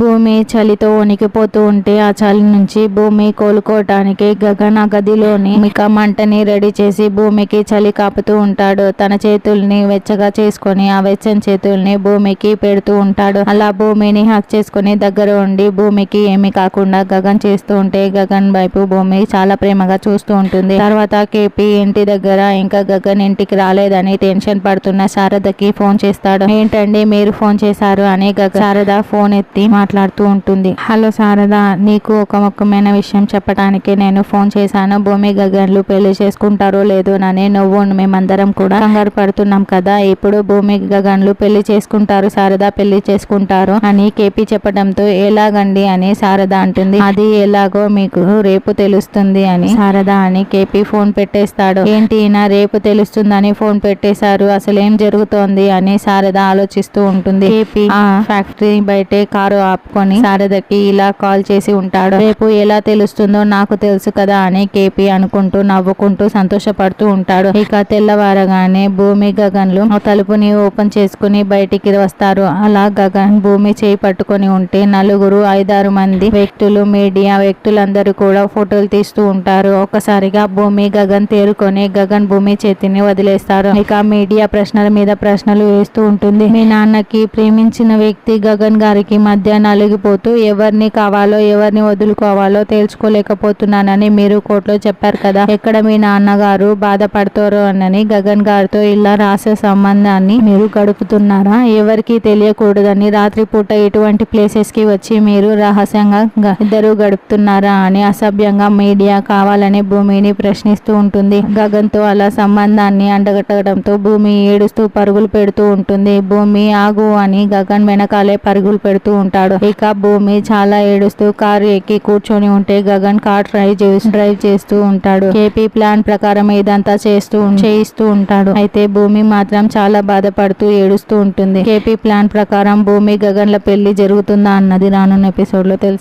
భూమి చలితో వణికిపోతూ ఉంటే ఆ చలి నుంచి భూమి కోలుకోవటానికి గగన్ గదిలోని మిక మంటని రెడీ చేసి భూమికి చలి కాపుతూ ఉంటాడు. తన చేతుల్ని వెచ్చగా చేసుకొని ఆ వెచ్చని చేతుల్ని భూమికి పెడుతూ ఉంటాడు. అలా భూమిని హక్ చేసుకుని దగ్గర ఉండి భూమికి ఏమి కాకుండా గగన్ చేస్తూ ఉంటే గగన్ వైపు భూమి చాలా ప్రేమగా చూస్తూ ఉంటుంది. తర్వాత కేపీ ఇంటి దగ్గర ఇంకా గగన్ ఇంటికి రాలేదని టెన్షన్ పడుతున్న శారదకి ఫోన్ చేస్తాడు. ఏంటండి మీరు ఫోన్ చేశారు అని గగన్ శారద ఫోన్ ఎత్తి మాట్లాడుతూ ఉంటుంది. హలో శారద నీకు ఒక ముఖ్యమైన విషయం చెప్పడానికి నేను ఫోన్ చేశాను. భూమి గగన్లు పెళ్ళి చేసుకుంటారో లేదో అని నువ్వు మేమందరం కూడా కంగారు పడుతున్నాం కదా. ఇప్పుడు భూమి గగన్లు పెళ్ళి చేసుకుంటారు. శారద పెళ్ళి చేసుకుంటారు అని కేపీ చెప్పడంతో ఎలాగండి అని శారద అంటుంది. అది ఎలాగో మీకు రేపు తెలుస్తుంది అని శారద అని కేపీ ఫోన్ పెట్టేస్తాడు. ఏంటి ఈయన రేపు తెలుస్తుందని ఫోన్ పెట్టేశారు. అసలు ఏం జరుగుతోంది అని శారద ఆలోచిస్తూ ఉంటుంది. కేపీ ఫ్యాక్టరీ బయటే కారు ఆపుకొని శారదకి ఇలా కాల్ చేసి ఉంటాడు. రేపు ఎలా తెలుస్తుందో నాకు తెలుసు కదా అని కేపీ అనుకుంటూ నవ్వుకుంటూ సంతోషపడుతూ ఉంటాడు. ఇక తెల్లవారగానే భూమి గగన్లు తలుపుని ఓపెన్ చేసుకుని బయటికి వస్తారు. అలా గగన్ భూమి చేయి పట్టుకొని ఉంటే నలుగురు ఐదారు మంది వ్యక్తులు మీడియా వ్యక్తులందరూ కూడా ఫోటోలు తీస్తూ ఉంటారు. ఒక్కసారిగా భూమి గగన్ తేరుకొని గగన్ భూమి చేతిని వదిలేస్తారు. ఇక మీడియా ప్రశ్నల మీద ప్రశ్నలు వేస్తూ ఉంటుంది. మీ నాన్నకి ప్రేమించిన వ్యక్తి గగన్ గారికి మధ్య నలిగిపోతూ ఎవరిని కావాలో ఎవరిని వదులుకోవాలో తేల్చుకోలేకపోతున్నానని మీరు కోర్టులో చెప్పారు కదా. ఎక్కడ మీ నాన్నగారు బాధపడతారో అనని గగన్ గారితో ఇలా రాసే సంబంధాన్ని మీరు గడుపుతున్నారా? ఎవరికి తెలియకూడదని రాత్రిపూట ఇటువంటి ప్లేసెస్కి వచ్చి మీరు రహస్యంగా ఇద్దరు గడుపుతున్నారా అని అసభ్యంగా మీడియా కావాలని భూమిని ప్రశ్నిస్తూ ఉంటుంది. గగన్తో అలా సంబంధాన్ని అండగట్టడంతో భూమి ఏడుస్తూ పరుగులు పెడుతూ ఉంటుంది. భూమి ఆగు అని గగన్ వెనకాలే పరుగులు పెడుతూ ఉంటాడు. ఇక భూమి చాలా ఏడుస్తూ కారు ఎక్కి కూర్చొని ఉంటే గగన్ కార్ డ్రైవ్ చేసి డ్రైవ్ చేస్తూ ఉంటాడు. కేపీ ప్లాన్ ప్రకారం ఇదంతా చేస్తూ చేయిస్తూ ఉంటాడు. అయితే భూమి మాత్రం చాలా బాధపడుతూ ఏడుస్తూ ఉంటుంది. కేపీ ప్లాన్ ప్రకారం భూమి గగన్ల పెళ్ళి జరుగుతుందా అన్నది రానున్న ఎపిసోడ్లో తెలుసు.